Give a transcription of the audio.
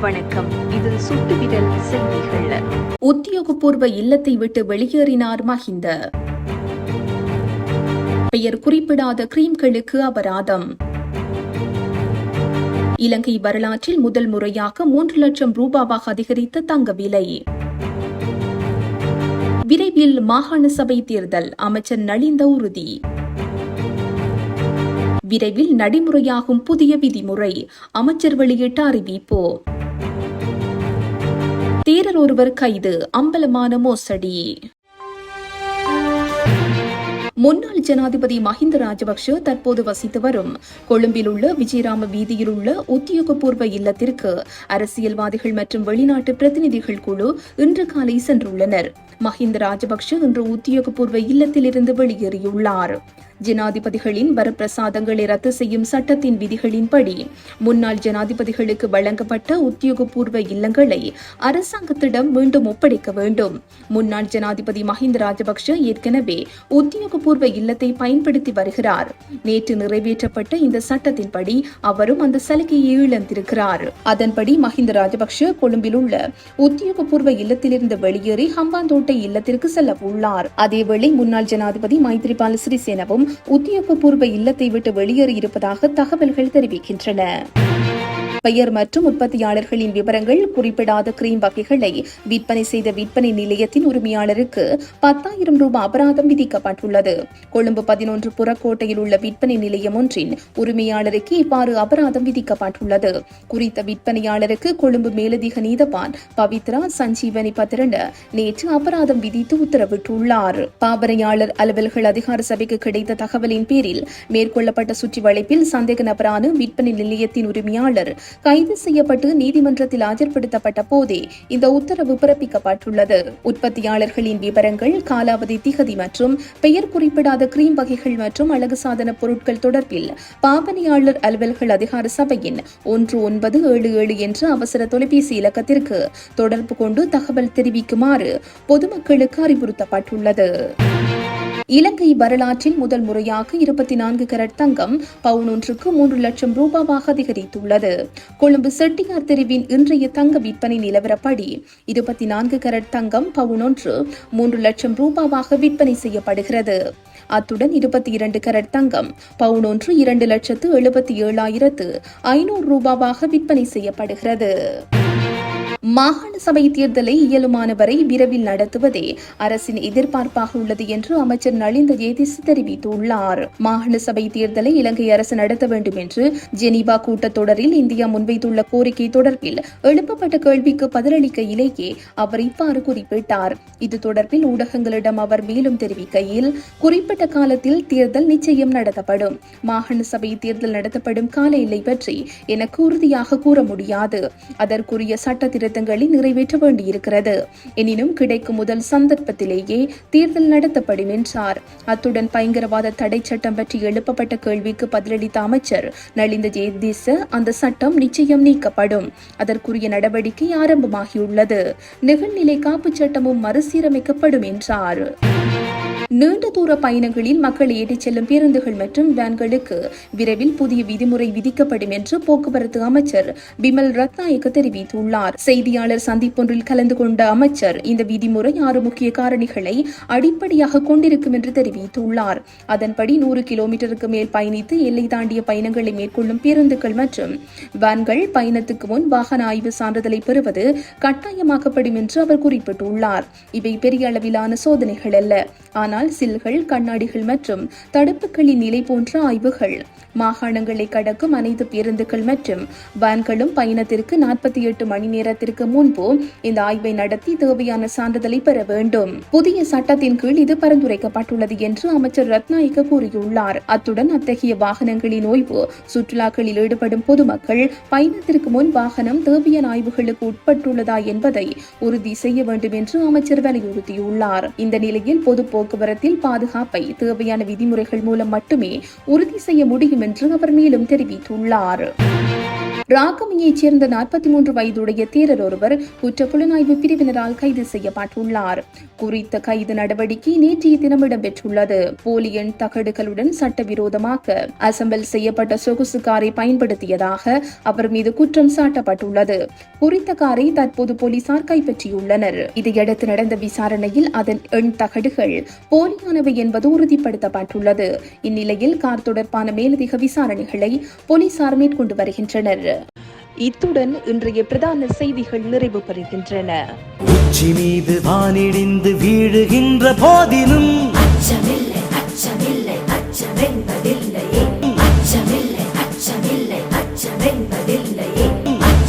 வணக்கம். இது சுட்டுவிரல் செய்திகள் உத்தியோகபூர்வ இல்லத்தை விட்டு வெளியேறினார் மஹிந்த. பெயர் குறிப்பிடாத கிரீம்களுக்கு அபராதம். இலங்கை வரலாற்றில் முதல் முறையாக மூன்று லட்சம் ரூபாவாக அதிகரித்த தங்க விலை. விரைவில் மாகாண சபை தேர்தல் அமைச்சர் நலிந்த உறுதி. விரைவில் நடைமுறையாகும் புதிய விதிமுறை அமைச்சர் வெளியிட்ட அறிவிப்பு. தேரர் ஒருவர் கைது அம்பலமான மோசடி. முன்னாள் ஜனாதிபதி மஹிந்த ராஜபக்ஷ தற்போது வசித்து வரும். கொழும்பில் உள்ள விஜயராம வீதியில் உள்ள உத்தியோகபூர்வ இல்லத்திற்கு அரசியல்வாதிகள் மற்றும் வெளிநாட்டு பிரதிநிதிகள் குழு இன்று காலை சென்றுள்ளனர். மஹிந்த ராஜபக்ஷ இன்று உத்தியோகபூர்வ இல்லத்திலிருந்து வெளியேறியுள்ளார். ஜனாதிபதிகளின் வரப்பிரசாதங்களை ரத்து செய்யும் சட்டத்தின் விதிகளின்படி முன்னாள் ஜனாதிபதிகளுக்கு வழங்கப்பட்ட உத்தியோகபூர்வ இல்லங்களை அரசாங்கத்திடம் மீண்டும் ஒப்படைக்க வேண்டும். முன்னாள் ஜனாதிபதி மஹிந்த ராஜபக்ஷ ஏற்கனவே உத்தியோகபூர்வ இல்லத்தை பயன்படுத்தி வருகிறார். நேற்று நிறைவேற்றப்பட்ட இந்த சட்டத்தின்படி அவரும் அந்த சலுகையை இழந்திருக்கிறார். அதன்படி மஹிந்த ராஜபக்ஷ கொழும்பில் உள்ள உத்தியோகபூர்வ இல்லத்திலிருந்து வெளியேறி ஹம்பாந்தோட்டை இல்லத்திற்கு செல்ல உள்ளார் அதேவேளை முன்னாள் ஜனாதிபதி மைத்ரிபால சிறிசேனவும் உத்தியோகபூர்வ இல்லத்தை விட்டு வெளியேறி இருப்பதாக தகவல்கள் தெரிவிக்கின்றன. பெயர் மற்றும் உற்பத்தியாளர்களின் விவரங்கள் குறிப்பிடாத கிரீம் வகைகளை விற்பனை செய்த விற்பனை நிலையத்தின் உரிமையாளருக்கு பத்தாயிரம் ரூபாய் அபராதம் விதிக்கப்பட்டுள்ளது. கொழும்பு பதினொன்று புறக்கோட்டையில் உள்ள விற்பனை நிலையம் ஒன்றின் உரிமையாளருக்கு இவ்வாறு அபராதம் விதிக்கப்பட்டுள்ளது. குறித்த விற்பனையாளருக்கு கொழும்பு மேலதிக நீதவான் பவித்ரா சஞ்சீவனி பத்திரண்ட நேற்று அபராதம் விதித்து உத்தரவிட்டுள்ளார். பாவனையாளர் அலுவல்கள் அதிகார சபைக்கு கிடைத்த தகவலின் பேரில் மேற்கொள்ளப்பட்ட சுற்றி வளைப்பில் சந்தேக நபரான விற்பனை நிலையத்தின் உரிமையாளர் கைது செய்யப்பட்டு நீதிமன்றத்தில் ஆஜர்படுத்தப்பட்ட போதே இந்த உத்தரவு பிறப்பிக்கப்பட்டுள்ளது. உற்பத்தியாளர்களின் விவரங்கள் காலாவதி திகதி மற்றும் பெயர் குறிப்பிடாத கிரீம் வகைகள் மற்றும் அழகு சாதன பொருட்கள் தொடர்பில் பாவனையாளர் அலுவல்கள் அதிகார சபையின் ஒன்று ஒன்பது ஏழு ஏழு என்ற அவசர தொலைபேசி இலக்கத்திற்கு தொடர்பு கொண்டு தகவல் தெரிவிக்குமாறு பொதுமக்களுக்கு அறிவுறுத்தப்பட்டுள்ளது. இலங்கை வரலாற்றில் முதல் முறையாக இருபத்தி நான்கு கரட் தங்கம் பவுன் ஒன்றுக்கு மூன்று லட்சம் ரூபாவாக அதிகரித்துள்ளது. கொழும்பு செட்டியார் தெருவின் இன்றைய தங்க விற்பனை நிலவரப்படி இருபத்தி நான்கு கரட் தங்கம் பவுன் ஒன்று மூன்று லட்சம் ரூபாவாக விற்பனை செய்யப்படுகிறது. அத்துடன் இருபத்தி இரண்டு கரட் தங்கம் பவுன் ஒன்று இரண்டு லட்சத்து எழுபத்தி ஏழாயிரத்து ஐநூறு ரூபாவாக விற்பனை செய்யப்படுகிறது. மாகாண சபை தேர்தலை இயலுமான வரை விரைவில் நடத்துவதே அரசின் எதிர்பார்ப்பாக உள்ளது என்று அமைச்சர் நளிந்த ஜேதிஸ் தெரிவித்துள்ளார். மாகாண சபை தேர்தலை இலங்கை அரசு நடத்த வேண்டும் என்று ஜெனீவா கூட்டத்தொடரில் இந்தியா முன்வைத்துள்ள கோரிக்கை தொடர்பில் எழுப்பப்பட்ட கேள்விக்கு பதிலளிக்கையிலேயே அவர் இவ்வாறு குறிப்பிட்டார். இது தொடர்பில் ஊடகங்களிடம் அவர் மேலும் தெரிவிக்கையில் குறிப்பிட்ட காலத்தில் தேர்தல் நிச்சயம் நடத்தப்படும். மாகாண சபை தேர்தல் நடத்தப்படும் கால எல்லை பற்றி எனக்கு உறுதியாக கூற முடியாது. அதற்குரிய சட்ட திருத்தங்களை நிறைவேற்ற வேண்டியிருக்கிறது. எனினும் கிடைக்கும் முதல் சந்தர்ப்பத்திலேயே தேர்தல் நடத்தப்படும் என்றார். அத்துடன் பயங்கரவாத தடை சட்டம் பற்றி எழுப்பப்பட்ட கேள்விக்கு பதிலளித்த அமைச்சர் நலிந்த ஜெயதீச அந்த சட்டம் நிச்சயம் நீக்கப்படும். அதற்குரிய நடவடிக்கை ஆரம்பமாகியுள்ளது. நிகழ்நிலை காப்புச் சட்டமும் மறுசீரமைக்கப்படும் என்றார். நீண்ட தூர பயணங்களில் மக்கள் ஏற்றிச் செல்லும் பேருந்துகள் மற்றும் வேன்களுக்கு விரைவில் புதிய விதிமுறை விதிக்கப்படும் என்று போக்குவரத்து அமைச்சர் பிமல் ரத்நாயக்க தெரிவித்துள்ளார். செய்தியாளர் சந்திப்பொன்றில் கலந்து கொண்ட அமைச்சர் இந்த விதிமுறை ஆறு முக்கிய காரணிகளை அடிப்படையாக கொண்டிருக்கும் என்று தெரிவித்துள்ளார். அதன்படி நூறு கிலோமீட்டருக்கு மேல் பயணித்து எல்லை தாண்டிய பயணங்களை மேற்கொள்ளும் பேருந்துகள் மற்றும் வேன்கள் பயணத்துக்கு முன் வாகன ஆய்வு சான்றிதழை பெறுவது கட்டாயமாக்கப்படும் என்று அவர் குறிப்பிட்டுள்ளார். இவை பெரிய அளவிலான சோதனைகள் அல்ல. ஆனால் சில்கள் கண்ணாடிகள் மற்றும் தடுப்புகளின் நிலை போன்ற ஆய்வுகள். மாகாணங்களை கடக்கும் அனைத்து பேருந்துகள் மற்றும் வேன்களும் பயணத்திற்கு நாற்பத்தி எட்டு மணி நேரத்திற்கு முன்பு இந்த ஆய்வை நடத்தி தேவையான சான்றிதழை பெற வேண்டும். புதிய சட்டத்தின் கீழ் இது பரிந்துரைக்கப்பட்டுள்ளது என்று அமைச்சர் ரத்நாயக்க கூறியுள்ளார். அத்துடன் அத்தகைய வாகனங்களின் ஓய்வு சுற்றுலாக்களில் ஈடுபடும் பொதுமக்கள் பயணத்திற்கு முன் வாகனம் தேவையான ஆய்வுகளுக்கு உட்பட்டுள்ளதா என்பதை உறுதி செய்ய வேண்டும் என்று அமைச்சர் வலியுறுத்தியுள்ளார். இந்த நிலையில் பொது போக்குவரத்து போக்குவரத்தில் பாதுகாப்பை தேவையான விதிமுறைகள் மூலம் மட்டுமே உறுதி செய்ய முடியும் என்று அவர் மேலும் தெரிவித்துள்ளார். ராகமியைச் சேர்ந்த நாற்பத்தி மூன்று வயதுடைய தேரர் ஒருவர் குற்ற புலனாய்வு பிரிவினரால் கைது செய்யப்பட்டுள்ளார். குறித்த கைது நடவடிக்கை நேற்றைய தினம் இடம்பெற்றுள்ளது. போலியன் தகடுகளுடன் சட்டவிரோதமாக அசம்பிள் செய்யப்பட்ட சொகுசு காரை பயன்படுத்தியதாக அவர் மீது குற்றம் சாட்டப்பட்டுள்ளது. குறித்த காரை தற்போது போலீசார் கைப்பற்றியுள்ளனர். இதையடுத்து நடந்த விசாரணையில் அதன் எண் தகடுகள் போலியானவை என்பது உறுதிப்படுத்தப்பட்டுள்ளது. இந்நிலையில் கார் தொடர்பான மேலதிக விசாரணைகளை போலீசார் மேற்கொண்டு வருகின்றனர். இத்துடன் இன்றைய பிரதான செய்திகள் நிறைவு பெறுகின்றன உச்சி மீது வானிடிந்து வீழுகின்ற போதிலும்